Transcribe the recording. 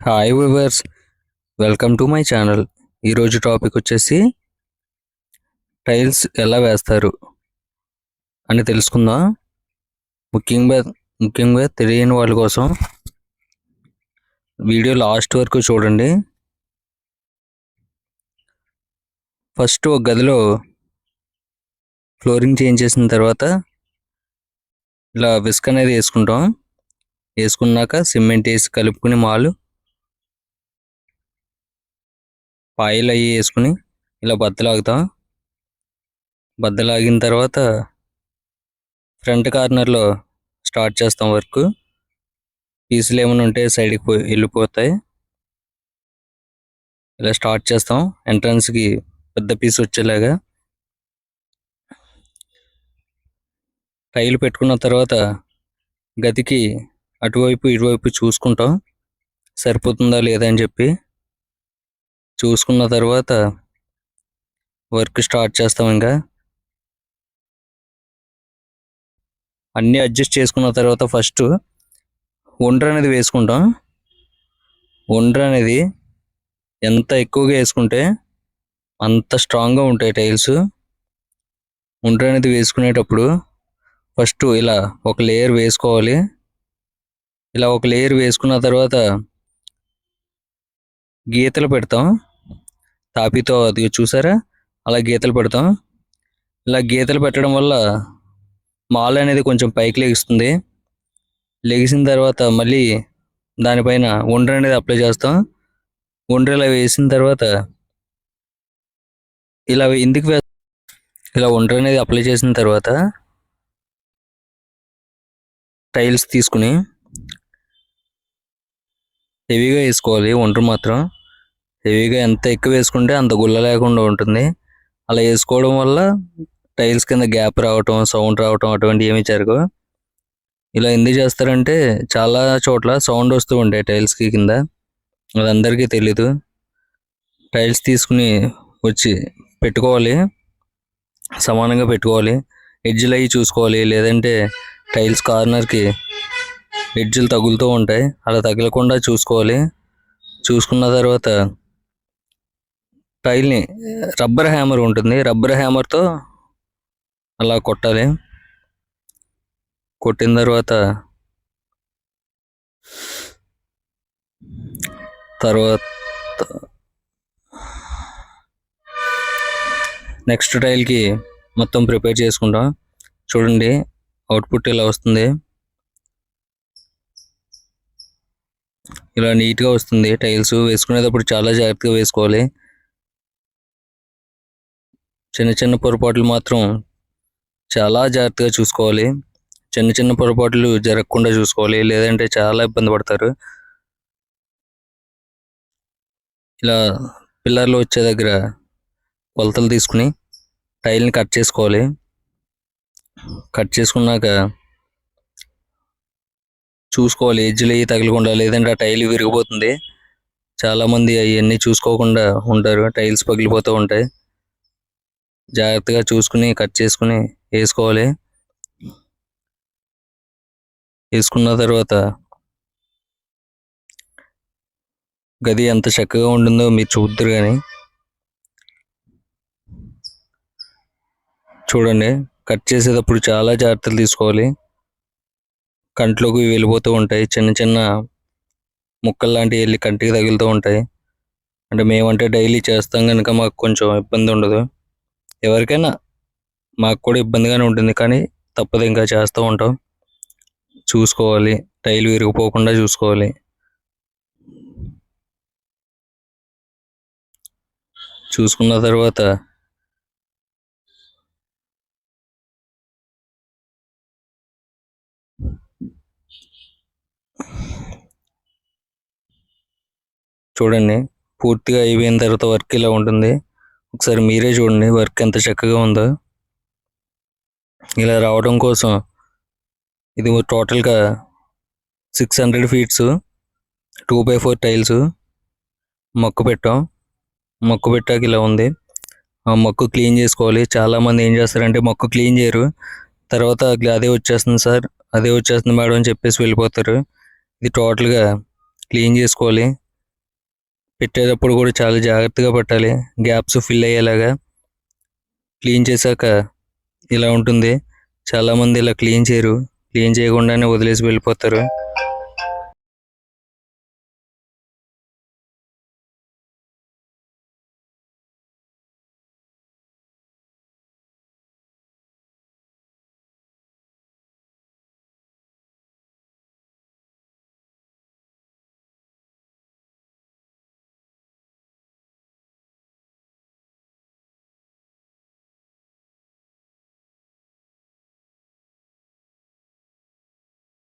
Hi viewers welcome to my channel ఈరోజు topic వచ్చేసి tiles ఎలా వేస్తారు అని తెలుసుకుందాం. ముఖ్యంగా ముఖ్యంగా తెలియని వాళ్ళ కోసం వీడియో లాస్ట్ వరకు చూడండి. ఫస్ట్ ఒక గదిలో ఫ్లోరింగ్ చేంజ్ చేసిన తర్వాత ఇలా విస్క్ అనేది వేసుకుంటాం. వేసుకున్నాక సిమెంట్ వేసి కలుపుకుని మాలు పాయిల్ అవి వేసుకుని ఇలా బద్దలాగుతాం బద్దలాగిన తర్వాత ఫ్రంట్ కార్నర్లో స్టార్ట్ చేస్తాం వర్క్. పీసులు ఏమైనా ఉంటే సైడ్కి పోయి వెళ్ళిపోతాయి. ఇలా స్టార్ట్ చేస్తాం. ఎంట్రన్స్కి పెద్ద పీస్ వచ్చేలాగా. టైల్ పెట్టుకున్న తర్వాత గదికి అటువైపు ఇటువైపు చూసుకుంటాం. సరిపోతుందా లేదా అని చెప్పి. చూసుకున్న తర్వాత వర్క్ స్టార్ట్ చేస్తాం ఇంకా. అన్నీ అడ్జస్ట్ చేసుకున్న తర్వాత ఫస్ట్ ఒండ్ర అనేది వేసుకుంటాం. ఒండ్ర అనేది ఎంత ఎక్కువగా వేసుకుంటే అంత స్ట్రాంగ్గా ఉంటాయి టైల్స్. ఒండ్ర అనేది వేసుకునేటప్పుడు ఫస్ట్ ఇలా ఒక లేయర్ వేసుకోవాలి. ఇలా ఒక లేయర్ వేసుకున్న తర్వాత గీతలు పెడతాం. టాపీతో అది చూసారా? అలా గీతలు పెడతాం. ఇలా గీతలు పెట్టడం వల్ల మాల్ అనేది కొంచెం పైకి లెగుస్తుంది. లెగిసిన తర్వాత మళ్ళీ దానిపైన ఉండ్ర అనేది అప్లై చేస్తాం. ఉండ్ర ఇలా వేసిన తర్వాత ఇలా ఎందుకు వే ఇలా ఉండ్ర అనేది అప్లై చేసిన తర్వాత టైల్స్ తీసుకుని హెవీగా వేసుకోవాలి ఒంటరి మాత్రం. హెవీగా ఎంత ఎక్కువ వేసుకుంటే అంత గుల్ల లేకుండా ఉంటుంది. అలా వేసుకోవడం వల్ల టైల్స్ కింద గ్యాప్ రావటం సౌండ్ రావటం అటువంటి ఏమీ జరగవు. ఇలా ఎందుకు చేస్తారంటే చాలా చోట్ల సౌండ్ వస్తూ ఉంటాయి టైల్స్కి కింద. అది అందరికీ తెలీదు. టైల్స్ తీసుకుని వచ్చి పెట్టుకోవాలి. సమానంగా పెట్టుకోవాలి. ఎడ్జ్లు అవి చూసుకోవాలి. లేదంటే టైల్స్ కార్నర్కి ఎడ్జ్లు తగులుతూ ఉంటాయి. అలా తగలకుండా చూసుకోవాలి. చూసుకున్న తర్వాత టైల్ని రబ్బర్ హ్యామర్ ఉంటుంది. రబ్బర్ హ్యామర్తో అలా కొట్టాలి. కొట్టిన తర్వాత తర్వాత నెక్స్ట్ టైల్కి మొత్తం ప్రిపేర్ చేసుకుంటాం. చూడండి అవుట్పుట్ ఇలా వస్తుంది. ఇలా నీట్గా వస్తుంది టైల్స్. వేసుకునేటప్పుడు చాలా జాగ్రత్తగా వేసుకోవాలి. చిన్న చిన్న పొరపాట్లు మాత్రం చాలా జాగ్రత్తగా చూసుకోవాలి. చిన్న చిన్న పొరపాట్లు జరగకుండా చూసుకోవాలి. లేదంటే చాలా ఇబ్బంది పడతారు. ఇలా పిల్లర్లు వచ్చే దగ్గర కొలతలు తీసుకుని టైల్ని కట్ చేసుకోవాలి. కట్ చేసుకున్నాక చూసుకోవాలి. ఎడ్జ్లు అవి తగలకుండా లేదంటే ఆ టైల్ విరిగిపోతుంది. చాలామంది అవన్నీ చూసుకోకుండా ఉంటారు. టైల్స్ పగిలిపోతూ ఉంటాయి. జాగ్రత్తగా చూసుకుని కట్ చేసుకుని వేసుకోవాలి. వేసుకున్న తర్వాత గది ఎంత చక్కగా ఉంటుందో మీరు చూద్దరు కానీ చూడండి. కట్ చేసేటప్పుడు చాలా జాగ్రత్తలు తీసుకోవాలి. కంట్లోకి వెళ్ళిపోతూ ఉంటాయి. చిన్న చిన్న ముక్కలు లాంటివి వెళ్ళి కంటికి తగులుతూ ఉంటాయి. అంటే మేమంటే డైలీ చేస్తాం కనుక మాకు కొంచెం ఇబ్బంది ఉండదు. ఎవరికైనా మాకు కూడా ఇబ్బందిగానే ఉంటుంది కానీ తప్పదు ఇంకా చేస్తూ ఉంటాం. చూసుకోవాలి టైల్ విరిగిపోకుండా చూసుకోవాలి. చూసుకున్న తర్వాత చూడండి పూర్తిగా అయిపోయిన తర్వాత వర్క్ ఇలా ఉంటుంది. ఒకసారి మీరే చూడండి వర్క్ ఎంత చక్కగా ఉందో. ఇలా రావడం కోసం ఇది టోటల్గా six hundred feets two by four tiles మొక్కు పెట్టాం. మొక్కు పెట్టాక ఇలా ఉంది. ఆ మొక్కు క్లీన్ చేసుకోవాలి. చాలామంది ఏం చేస్తారంటే మొక్కు క్లీన్ చేయరు. తర్వాత అదే వచ్చేస్తుంది సార్. అదే వచ్చేస్తుంది మేడం అని చెప్పేసి వెళ్ళిపోతారు. ఇది టోటల్గా క్లీన్ చేసుకోవాలి. పెట్టేటప్పుడు కూడా చాలా జాగ్రత్తగా పెట్టాలి. గ్యాప్స్ ఫిల్ అయ్యేలాగా క్లీన్ చేశాక ఇలా ఉంటుంది. చాలా మంది ఇలా క్లీన్ చేయరు. క్లీన్ చేయకుండానే వదిలేసి వెళ్ళిపోతారు.